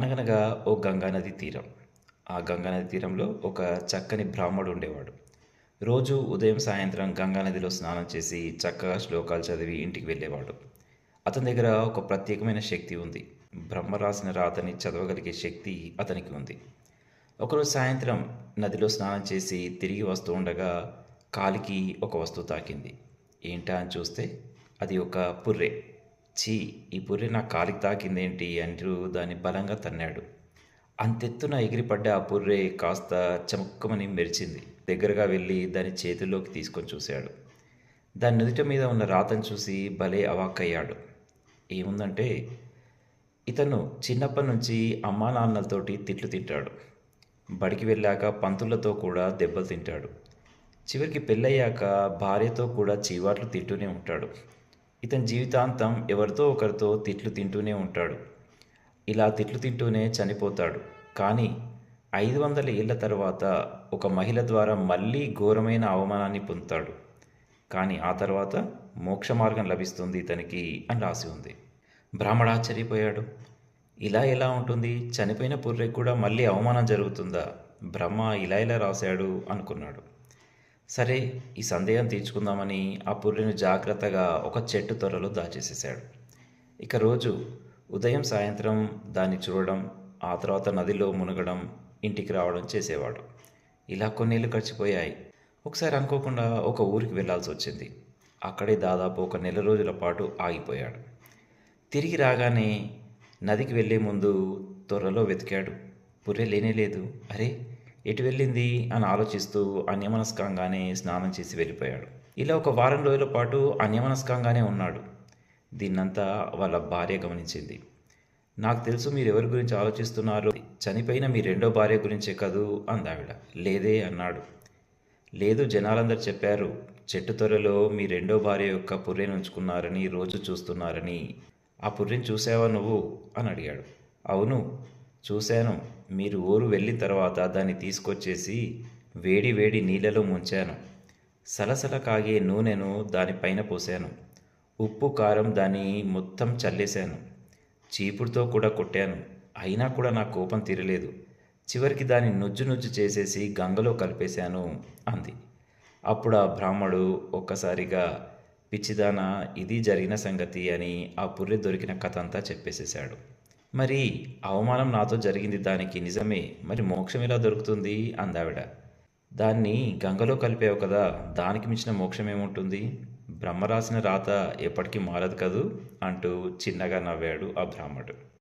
అనగనగా ఓ గంగానది తీరం. ఆ గంగానది తీరంలో ఒక చక్కని బ్రాహ్మడు ఉండేవాడు. రోజు ఉదయం సాయంత్రం గంగానదిలో స్నానం చేసి చక్కగా శ్లోకాలు చదివి ఇంటికి వెళ్ళేవాడు. అతని దగ్గర ఒక ప్రత్యేకమైన శక్తి ఉంది. బ్రహ్మ రాసిన రాతని చదవగలిగే శక్తి అతనికి ఉంది. ఒకరోజు సాయంత్రం నదిలో స్నానం చేసి తిరిగి వస్తూ ఉండగా కాలికి ఒక వస్తువు తాకింది. ఏంటా అని చూస్తే అది ఒక పుర్రె. ఛీ ఈ పుర్రె నా కాలికి తాకిందేంటి? అంటూ దాన్ని బలంగా తన్నాడు. అంతెత్తున ఎగిరిపడ్డ ఆ పుర్రె కాస్త చమక్కమని మెరిచింది. దగ్గరగా వెళ్ళి దాని చేతుల్లోకి తీసుకొని చూశాడు. దాని నుదుట మీద ఉన్న రాతను చూసి భలే అవాక్కయ్యాడు. ఏముందంటే ఇతను చిన్నప్పటి నుంచి అమ్మా నాన్నలతోటి తిట్లు తింటాడు. బడికి వెళ్ళాక పంతులతో కూడా దెబ్బలు తింటాడు. చివరికి పెళ్ళయ్యాక భార్యతో కూడా చీవాట్లు తింటూనే ఉంటాడు. ఇతని జీవితాంతం ఎవరితో ఒకరితో తిట్లు తింటూనే ఉంటాడు. ఇలా తిట్లు తింటూనే చనిపోతాడు. కానీ ఐదు వందల ఏళ్ళ తర్వాత ఒక మహిళ ద్వారా మళ్ళీ ఘోరమైన అవమానాన్ని పొందుతాడు. కానీ ఆ తర్వాత మోక్ష మార్గం లభిస్తుంది ఇతనికి అని రాసి ఉంది. బ్రాహ్మడు ఆశ్చర్యపోయాడు. ఇలా ఎలా ఉంటుంది? చనిపోయిన పుర్రెకి కూడా మళ్ళీ అవమానం జరుగుతుందా? బ్రహ్మ ఇలా ఇలా రాశాడు అనుకున్నాడు. సరే ఈ సందేహం తీర్చుకుందామని ఆ పుర్రెను జాగ్రత్తగా ఒక చెట్టు త్వరలో దాచేసేసాడు ఇక రోజు ఉదయం సాయంత్రం దాన్ని చూడడం ఆ తర్వాత నదిలో మునగడం ఇంటికి రావడం చేసేవాడు. ఇలా కొన్నేళ్ళు గడిచిపోయాయి. ఒకసారి అనుకోకుండా ఒక ఊరికి వెళ్ళాల్సి వచ్చింది. అక్కడే దాదాపు ఒక నెల రోజుల పాటు ఆగిపోయాడు. తిరిగి రాగానే నదికి వెళ్ళే ముందు త్వరలో వెతికాడు. పుర్రె లేనే లేదు అరే ఎటు వెళ్ళింది? అని ఆలోచిస్తూ అన్యమనస్కంగానే స్నానం చేసి వెళ్ళిపోయాడు. ఇలా ఒక వారం రోజుల పాటు అన్యమనస్కంగానే ఉన్నాడు. దీన్నంతా వాళ్ళ భార్య గమనించింది. నాకు తెలుసు మీరు ఎవరి గురించి ఆలోచిస్తున్నారు చనిపోయిన మీ రెండో భార్య గురించే కదూ? అందావిడ. లేదే అన్నాడు. లేదు జనాలందరూ చెప్పారు. చెట్టు త్వరలో మీ రెండో భార్య యొక్క పుర్రెని ఉంచుకున్నారని రోజు చూస్తున్నారని. ఆ పుర్రెని చూసావా నువ్వు? అని అడిగాడు. అవును. చూశాను. మీరు ఊరు వెళ్ళిన తర్వాత దాన్ని తీసుకొచ్చేసి వేడి వేడి నీళ్ళలో ముంచాను. సలసల కాగే నూనెను దానిపైన పోసాను. ఉప్పు కారం దాన్ని మొత్తం చల్లేశాను. చీపుడుతో కూడా కొట్టాను. అయినా కూడా నా కోపం తీరలేదు. చివరికి దాన్ని నుజ్జు నుజ్జు చేసేసి గంగలో కలిపేశాను అంది. అప్పుడు ఆ బ్రాహ్మడు ఒక్కసారిగా పిచ్చిదాన ఇది జరిగిన సంగతి అని ఆ పుర్రె దొరికిన కథ అంతా చెప్పేసేశాడు. మరి అవమానం నాతో జరిగింది దానికి నిజమే మరి మోక్షం ఎలా దొరుకుతుంది? అందావిడ. దాన్ని గంగలో కలిపావు కదా దానికి మించిన మోక్షం ఏముంటుంది? బ్రహ్మ రాసిన రాత ఎప్పటికీ మారదు కదూ? అంటూ చిన్నగా నవ్వాడు ఆ బ్రాహ్మడు.